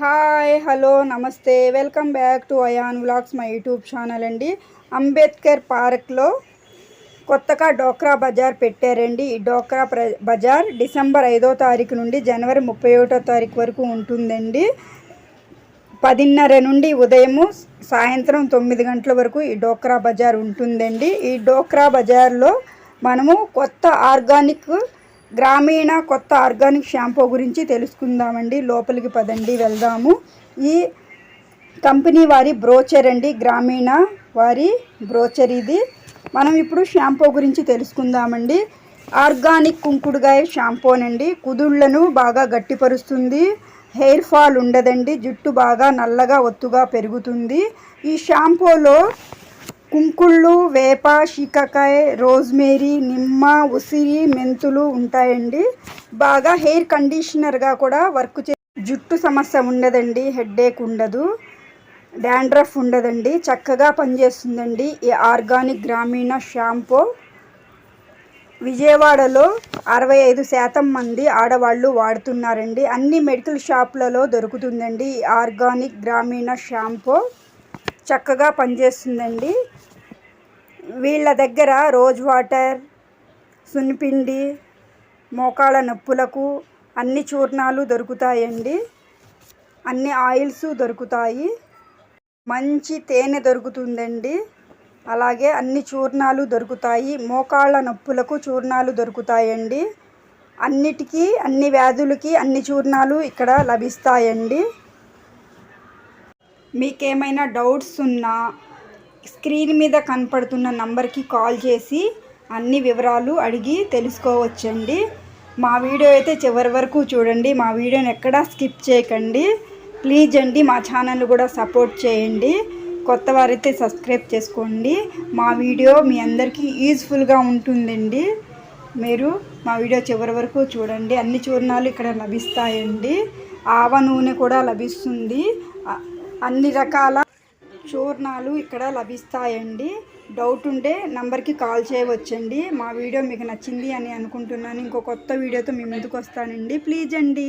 Hi hello నమస్తే. Welcome back to Ayaan vlogs my YouTube channel అండి. అంబేద్కర్ పార్క్లో కొత్తగా డోక్రా బజార్ పెట్టారండి. ఈ డోక్రా బజార్ డిసెంబర్ ఐదో తారీఖు నుండి జనవరి ముప్పై ఒకటో తారీఖు వరకు ఉంటుందండి. పదిన్నర నుండి ఉదయము సాయంత్రం తొమ్మిది గంటల వరకు ఈ డోక్రా బజార్ ఉంటుందండి. ఈ డోక్రా బజార్లో మనము కొత్త ఆర్గానిక్ గ్రామీణ కొత్త ఆర్గానిక్ షాంపూ గురించి తెలుసుకుందామండి. లోపలికి పదండి వెళ్దాము. ఈ కంపెనీ వారి బ్రోచర్ అండి గ్రామీణ వారి బ్రోచర్ ఇది. మనం ఇప్పుడు షాంపూ గురించి తెలుసుకుందామండి. ఆర్గానిక్ కుంకుడుగాయ షాంపూనండి. కుదుళ్ళను బాగా గట్టిపరుస్తుంది. హెయిర్ ఫాల్ ఉండదండి. జుట్టు బాగా నల్లగా ఒత్తుగా పెరుగుతుంది. ఈ షాంపూలో కుంకుళ్ళు వేప శీకాకాయ రోజ్మేరీ నిమ్మ ఉసిరి మెంతులు ఉంటాయండి. బాగా హెయిర్ కండిషనర్గా కూడా వర్క్ చే జుట్టు సమస్య ఉండదండి హెడ్ఏక్ ఉండదు డాండ్రఫ్ ఉండదండి చక్కగా పనిచేస్తుందండి. ఈ ఆర్గానిక్ గ్రామీణ షాంపూ. విజయవాడలో అరవై ఐదు శాతం మంది ఆడవాళ్ళు వాడుతున్నారండి. అన్ని మెడికల్ షాపులలో దొరుకుతుందండి ఆర్గానిక్ గ్రామీణ షాంపూ. చక్కగా పనిచేస్తుందండి. వీళ్ళ దగ్గర రోజ్ వాటర్ సున్నిపిండి మోకాళ్ళ నొప్పులకు అన్ని చూర్ణాలు దొరుకుతాయండి. అన్ని ఆయిల్స్ దొరుకుతాయి. మంచి తేనె దొరుకుతుందండి. అలాగే అన్ని చూర్ణాలు దొరుకుతాయి. మోకాళ్ళ నొప్పులకు చూర్ణాలు దొరుకుతాయండి. అన్నిటికీ అన్ని వ్యాధులకి అన్ని చూర్ణాలు ఇక్కడ లభిస్తాయండి. మీకేమైనా డౌట్స్ ఉన్నా స్క్రీన్ మీద కనపడుతున్న నంబర్కి కాల్ చేసి అన్ని వివరాలు అడిగి తెలుసుకోవచ్చండి. మా వీడియో అయితే చివరి వరకు చూడండి. మా వీడియోని ఎక్కడా స్కిప్ చేయకండి. ప్లీజ్ అండి మా ఛానల్ కూడా సపోర్ట్ చేయండి. కొత్త వారైతే సబ్స్క్రైబ్ చేసుకోండి. మా వీడియో మీ అందరికీ యూజ్ఫుల్గా ఉంటుందండి. మీరు మా వీడియో చివరి వరకు చూడండి. అన్ని చూర్ణాలు ఇక్కడ లభిస్తాయండి. ఆవ నూనె కూడా లభిస్తుంది. అన్ని రకాల చూర్ణాలు ఇక్కడ లభిస్తాయండి. డౌట్ ఉంటే నంబర్కి కాల్ చేయవచ్చండి. మా వీడియో మీకు నచ్చింది అని అనుకుంటున్నాను. ఇంకో కొత్త వీడియోతో మీ ముందుకు వస్తానండి. ప్లీజ్ అండి.